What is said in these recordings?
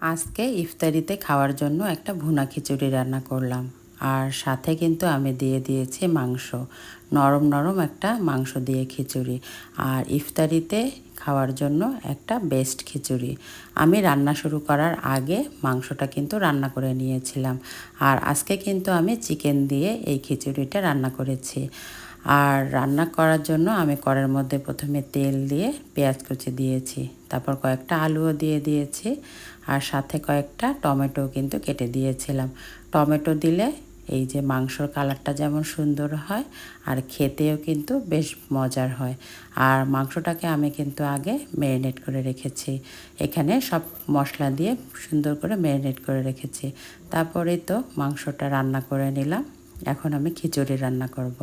আজকে ইফতারিতে খাওয়ার জন্য একটা ভুনা খিচুড়ি রান্না করলাম। আর সাথে কিন্তু আমি দিয়ে দিয়েছি মাংস। নরম নরম একটা মাংস দিয়ে খিচুড়ি। আর ইফতারিতে খাওয়ার জন্য একটা বেস্ট খিচুড়ি। আমি রান্না শুরু করার আগে মাংসটা কিন্তু রান্না করে নিয়েছিলাম। আর আজকে কিন্তু আমি চিকেন দিয়ে এই খিচুড়িটা রান্না করেছি। আর রান্না করার জন্য আমি কড়ের মধ্যে প্রথমে তেল দিয়ে পেঁয়াজ কুচি দিয়েছি, তারপর কয়েকটা আলুও দিয়ে দিয়েছি আর সাথে কয়েকটা টমেটো কিন্তু কেটে দিয়েছিলাম। টমেটো দিলে এই যে মাংসর কালারটা যেমন সুন্দর হয় আর খেতেও কিন্তু বেশ মজার হয়। আর মাংসটাকে আমি কিন্তু আগে ম্যারিনেট করে রেখেছি। এখানে সব মশলা দিয়ে সুন্দর করে ম্যারিনেট করে রেখেছি। তারপরে তো মাংসটা রান্না করে নিলাম। এখন আমি খিচুড়ি রান্না করব।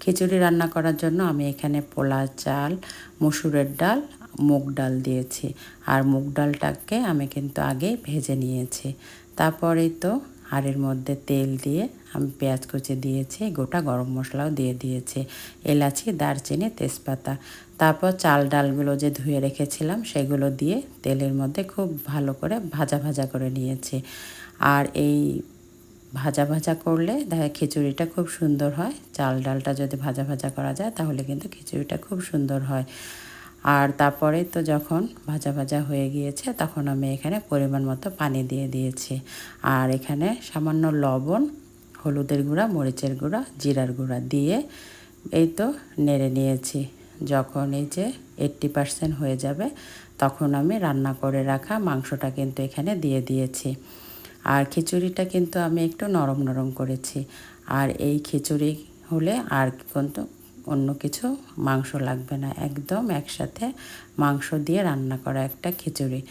খিচুড়ি রান্না করার জন্য আমি এখানে পোলা চাল, মসুরের ডাল, মুগ ডাল দিয়েছি। আর মুগ ডালটাকে আমি কিন্তু আগেই ভেজে নিয়েছি। তারপরেই তো হাড়ের মধ্যে তেল দিয়ে আমি পেঁয়াজ কুচি দিয়েছি, গোটা গরম মশলাও দিয়ে দিয়েছি, এলাচি, দারচিনি, তেজপাতা। তারপর চাল ডালগুলো যে ধুয়ে রেখেছিলাম, সেগুলো দিয়ে তেলের মধ্যে খুব ভালো করে ভাজা ভাজা করে নিয়েছি। আর এই ভাজা ভাজা করলে দেখা খিচুড়িটা খুব সুন্দর হয়। চাল ডালটা যদি ভাজা ভাজা করা যায় তাহলে কিন্তু খিচুড়িটা খুব সুন্দর হয়। আর তারপরে তো যখন ভাজা ভাজা হয়ে গিয়েছে তখন আমি এখানে পরিমাণ মতো পানি দিয়ে দিয়েছি। আর এখানে সামান্য লবণ, হলুদের গুঁড়া, মরিচের গুঁড়া, জিরার গুঁড়া দিয়ে এই তো নেড়ে নিয়েছি। যখন এই যে এইট্টি পারসেন্ট হয়ে যাবে তখন আমি রান্না করে রাখা মাংসটা কিন্তু এখানে দিয়ে দিয়েছি। আর খিচুড়িটা কিন্তু আমি একটু নরম নরম করেছি। আর এই খিচুড়ি হলে আর কিন্তু অন্য কিছু মাংস লাগবে না। একদম একসাথে মাংস দিয়ে রান্না করা একটা খিচুড়ি।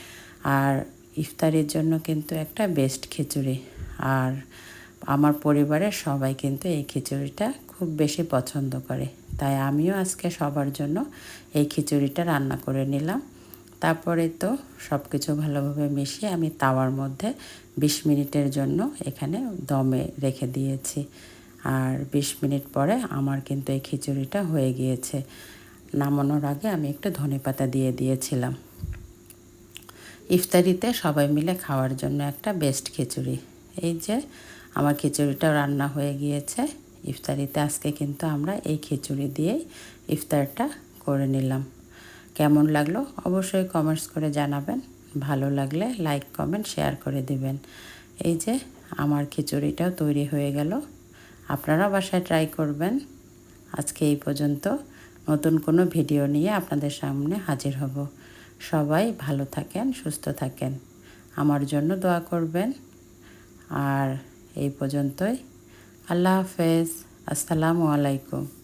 আর ইফতারির জন্য কিন্তু একটা বেস্ট খিচুড়ি। আর আমার পরিবারের সবাই কিন্তু এই খিচুড়িটা খুব বেশি পছন্দ করে। তাই আমিও আজকে সবার জন্য এই খিচুড়িটা রান্না করে নিলাম। তারপরে তো সব কিছু ভালোভাবে মিশিয়ে আমি তাওয়ার মধ্যে বিশ মিনিটের জন্য এখানে দমে রেখে দিয়েছি। আর বিশ মিনিট পরে আমার কিন্তু এই খিচুড়িটা হয়ে গিয়েছে। নামানোর আগে আমি একটু ধনে পাতা দিয়ে দিয়েছিলাম। ইফতারিতে সবাই মিলে খাওয়ার জন্য একটা বেস্ট খিচুড়ি। এই যে আমার খিচুড়িটাও রান্না হয়ে গিয়েছে। ইফতারিতে আজকে কিন্তু আমরা এই খিচুড়ি দিয়েই ইফতারটা করে নিলাম। কেমন লাগল অবশ্যই কমেন্টস করে জানাবেন। ভালো লাগলে লাইক কমেন্ট শেয়ার করে দিবেন। এই যে আমার খিচুড়িটাও তৈরি হয়ে গেল। আপনারা বাসায় ট্রাই করবেন। আজকে এই পর্যন্ত। নতুন কোনো ভিডিও নিয়ে আপনাদের সামনে হাজির হব। সবাই ভালো থাকেন, সুস্থ থাকেন। আমার জন্য দোয়া করবেন। আর এই পর্যন্তই। আল্লাহ হাফেজ। আসসালামু আলাইকুম।